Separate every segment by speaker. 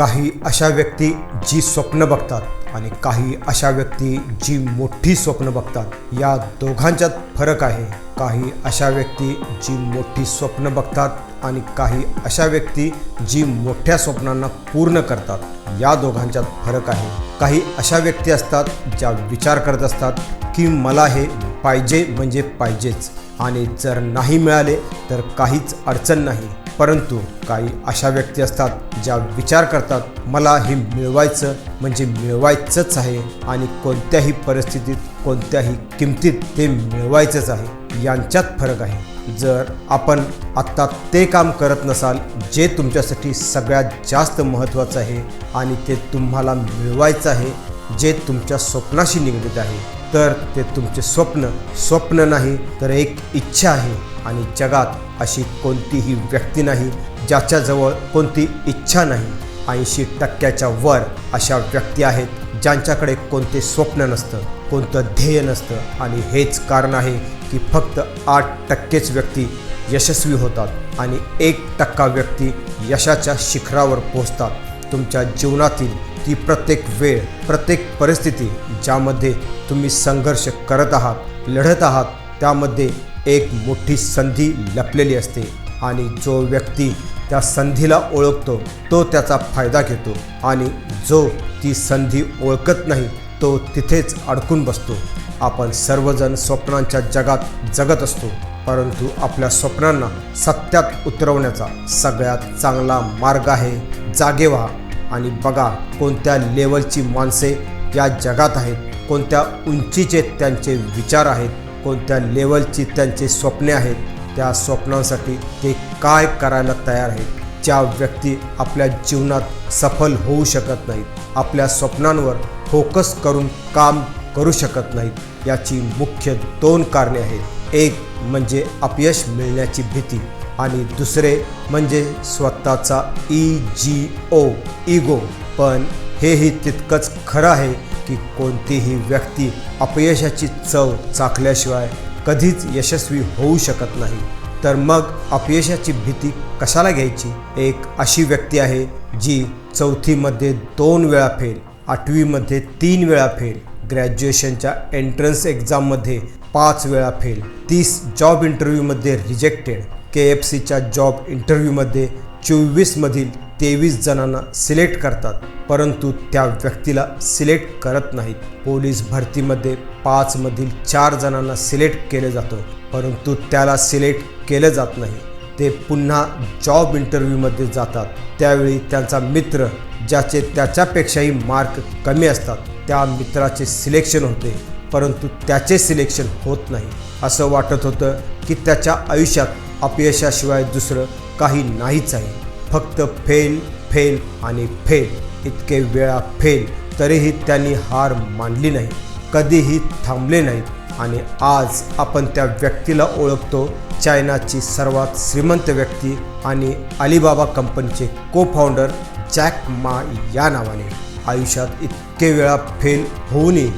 Speaker 1: काही अशा व्यक्ती जी स्वप्न बघतात आणि काही अशा व्यक्ती जी मोठी स्वप्न बघतात. या दोघांच्यात फरक आहे. काही अशा व्यक्ती जी मोठी स्वप्न बघतात आणि काही अशा व्यक्ती जी मोठ्या स्वप्नांना पूर्ण करतात. या दोघांच्यात फरक आहे. काही अशा व्यक्ती असतात ज्या विचार करत असतात की मला हे पाहिजे म्हणजे पाहिजेच आणि जर नाही मिळाले तर काहीच अडचण नाही. परंतु काही अशा व्यक्ती असतात ज्या विचार करतात मला हे मिळवायचं म्हणजे मिळवायचंच आहे आणि कोणत्याही परिस्थितीत कोणत्याही किमतीत ते मिळवायचंच आहे. यांच्यात फरक आहे. जर आपण आत्ता ते काम करत नसाल जे तुमच्यासाठी सगळ्यात जास्त महत्त्वाचं आहे आणि ते तुम्हाला मिळवायचं आहे जे तुमच्या स्वप्नाशी निगडीत आहे तर ते तुमचे स्वप्न स्वप्न नाही तर एक इच्छा आहे. आणि जगात अशी कोणतीही व्यक्ती नाही ज्याच्याजवळ कोणती इच्छा नाही. ऐंशी टक्क्याच्या वर अशा व्यक्ती आहेत ज्यांच्याकडे कोणते स्वप्न नसतं कोणतं ध्येय नसतं. आणि हेच कारण आहे की फक्त आठ टक्केच व्यक्ती यशस्वी होतात आणि एक टक्का व्यक्ती यशाच्या शिखरावर पोहोचतात. तुमच्या जीवनातील ती प्रत्येक वेळ प्रत्येक परिस्थिती ज्यामध्ये तुम्ही संघर्ष करत आहात लढत आहात त्यामध्ये एक मोठी संधी लपलेली असते. आणि जो व्यक्ती त्या संधीला ओळखतो तो त्याचा फायदा घेतो. आणि जो ती संधी ओळखत नाही तो तिथेच अडकून बसतो. आपण सर्वजण स्वप्नांच्या जगात जगत असतो परंतु आपल्या स्वप्नांना सत्यात उतरवण्याचा सगळ्यात चांगला मार्ग आहे जागे व्हा. आणि बघा कोणत्या लेवलची माणसे या जगात आहेत कोणत्या उंचीचे त्यांचे विचार आहेत कोणत्या लेवलची त्यांचे स्वप्ने आहेत त्या स्वप्नांसाठी ते काय करायला तयार आहेत ज्या व्यक्ती आपल्या जीवनात सफल होऊ शकत नाहीत आपल्या स्वप्नांवर फोकस करून काम करू शकत नाहीत याची मुख्य दोन कारणे आहेत. एक म्हणजे अपयश मिळण्याची भीती. आणि दुसरे म्हणजे स्वतःचा ई जी ओ इगो पण हेही तितकंच खरं आहे की कोणतीही व्यक्ती अपयशाची चव चाखल्याशिवाय कधीच यशस्वी होऊ शकत नाही. तर मग अपयशाची भीती कशाला घ्यायची? एक अशी व्यक्ती आहे जी चौथीमध्ये दोन वेळा फेल आठवीमध्ये तीन वेळा फेल ग्रॅज्युएशनच्या एंट्रन्स एक्झाममध्ये पाच वेळा फेल तीस जॉब इंटरव्ह्यूमध्ये रिजेक्टेड के एफ सीच्या जॉब इंटरव्ह्यूमध्ये चोवीसमधील तेवीस जणांना सिलेक्ट करतात. परंतु त्या व्यक्तीला सिलेक्ट करत नाहीत. पोलीस भरतीमध्ये पाचमधील चार जणांना सिलेक्ट केलं जातं. परंतु त्याला सिलेक्ट केलं जात नाही. ते पुन्हा जॉब इंटरव्ह्यूमध्ये जातात. त्यावेळी त्यांचा मित्र ज्याचे त्याच्यापेक्षाही मार्क कमी असतात त्या मित्राचे सिलेक्शन होते. परंतु त्याचे सिलेक्शन होत नाही. असं वाटत होतं की त्याच्या आयुष्यात अपयशाशिवाय दुसरं काही नाहीच आहे. फक्त फेल फेल आणि फेल. इतके वेळा फेल तरीही त्यांनी हार मानली नाही. कधीही थांबले नाहीत. आणि आज आपण त्या व्यक्तीला ओळखतो चायनाची सर्वात श्रीमंत व्यक्ती आणि अलिबाबा कंपनीचे को फाउंडर जॅक मा या नावाने. आयुष्यात इतके वेळा फेल होऊनही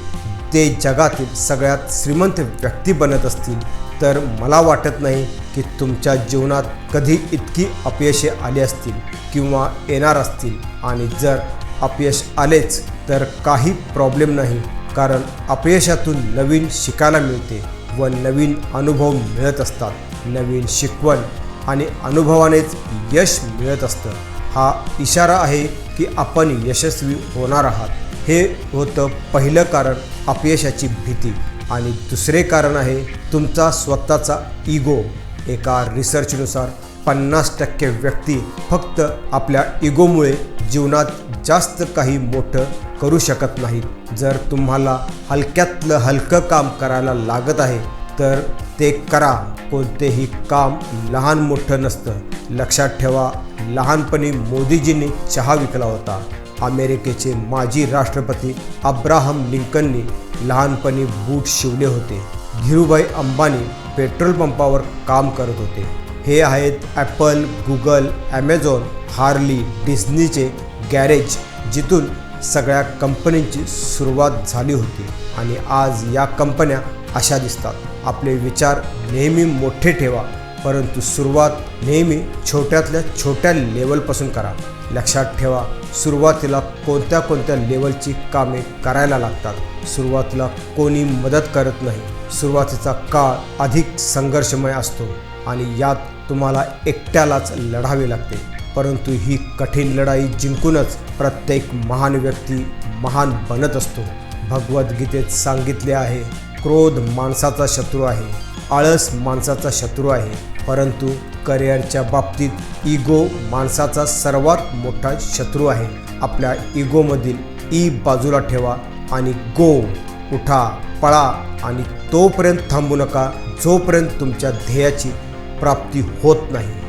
Speaker 1: ते जगातील सगळ्यात श्रीमंत व्यक्ती बनत असतील तर मला वाटत नाही की तुमच्या जीवनात कधी इतकी अपयशे आली असतील किंवा येणार असतील. आणि जर अपयश आलेच तर काही प्रॉब्लेम नाही कारण अपयशातून नवीन शिकायला मिळते व नवीन अनुभव मिळत असतात. नवीन शिकवण आणि अनुभवानेच यश मिळत असतं. हा इशारा आहे की आपण यशस्वी होणार आहात. हे होतं पहिलं कारण अपयशाची भीती. आणि दुसरे कारण आहे तुमचा स्वतःचा इगो एका रिसर्चनुसार पन्नास टक्के व्यक्ती फक्त आपल्या इगोमुळे जीवनात जास्त काही मोठं करू शकत नाहीत. जर तुम्हाला हलक्यातलं हलकं काम करायला लागत आहे तर ते करा. कोणतेही काम लहान मोठं नसतं. लक्षात ठेवा लहानपणी मोदीजींनी चहा विकला होता. अमेरिकेचे माजी राष्ट्रपती अब्राहम लिंकननी लहानपणी बूट शिवले होते. धीरूभाई अंबानी पेट्रोल पंपावर काम करत होते. हे आहेत ॲपल गुगल ॲमेझॉन हार्ली डिस्नीचे गॅरेज जिथून सगळ्या कंपनींची सुरुवात झाली होती. आणि आज या कंपन्या अशा दिसतात. आपले विचार नेहमी मोठे ठेवा परंतु सुरुवात नेहमी छोट्यातल्या छोट्या लेवलपासून करा. लक्षात ठेवा सुरुवातीला कोणत्या कोणत्या लेवलची कामे करायला लागतात. सुरुवातीला कोणी मदत करत नाही. सुरुवातीचा काळ अधिक संघर्षमय असतो आणि यात तुम्हाला एकट्यालाच लढावे लागते. परंतु ही कठीण लढाई जिंकूनच प्रत्येक महान व्यक्ती महान बनत असतो. भगवद्गीतेत सांगितले आहे क्रोध माणसाचा शत्रू आहे आळस माणसाचा शत्रू आहे. परंतु करिअरच्या बाबतीत इगो माणसाचा सर्वात मोठा शत्रू आहे. आपल्या इगोमधील ई बाजूला ठेवा आणि गो उठा पळा आणि तोपर्यंत थांबू नका जोपर्यंत तुमच्या ध्येयाची प्राप्ती होत नाही.